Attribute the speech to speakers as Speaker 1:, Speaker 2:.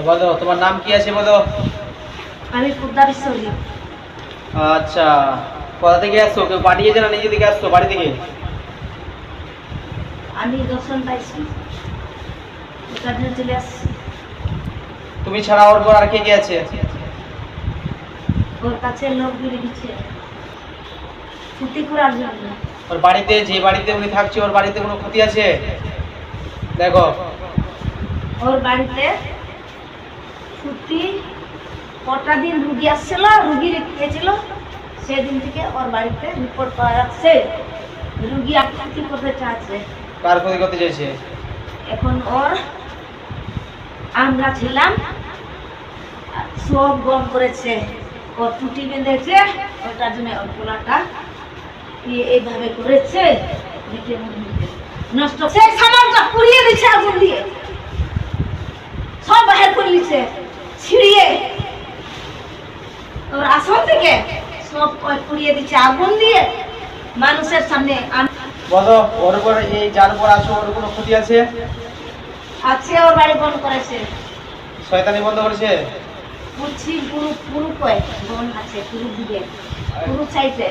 Speaker 1: বলো তোমার নাম কি আছে বলো?
Speaker 2: আমি পদ্মা বিশ্বরী
Speaker 1: আচ্ছা কোথা থেকে আসছো? কেউ পাঠিয়েছে না নিজে থেকে আসছো বাড়ি থেকে?
Speaker 2: আমি দর্শন পাইছি। চলে আসছি।
Speaker 1: তুমি ছাড়া ওর পর আর কে কে আছে?
Speaker 2: ওর কাছে লোক ঘুরে দিচ্ছে। ছুটি করার জন্য।
Speaker 1: ওর বাড়িতে যে বাড়িতে উনি থাকছে ওর বাড়িতে কোনো ক্ষতি আছে? দেখো।
Speaker 2: ওর বাড়িতে ছুটি কটা দিন রুগী আসছিল রুগী রেখেছিল সেদিন থেকে ওর বাড়িতে রিপোর্ট পাওয়া যাচ্ছে রুগী আর ছুটি করতে চাচ্ছে
Speaker 1: কার ক্ষতি করতে চাইছে?
Speaker 2: এখন ওর আমরা ছিলাম সব গম করেছে ও টুটি বেঁধেছে ওটার জন্য ওর পোলাটা এইভাবে করেছে নষ্ট সেই সামানটা পুড়িয়ে দিচ্ছে আগুন দিয়ে সব বাহির করে দিচ্ছে ছিড়িয়ে আসন থেকে সব পুড়িয়ে দিচ্ছে আগুন দিয়ে মানুষের সামনে
Speaker 1: বলো ওর উপর এই যার উপর আছো ওর কোনো ক্ষতি আছে?
Speaker 2: আছে ওর বাড়ি বন্ধ করেছে।
Speaker 1: শয়তানি বন্ধ করেছে?
Speaker 2: বুঝছি পুরু পুরু কয় বন আছে পুরু দিকে পুরু চাইতে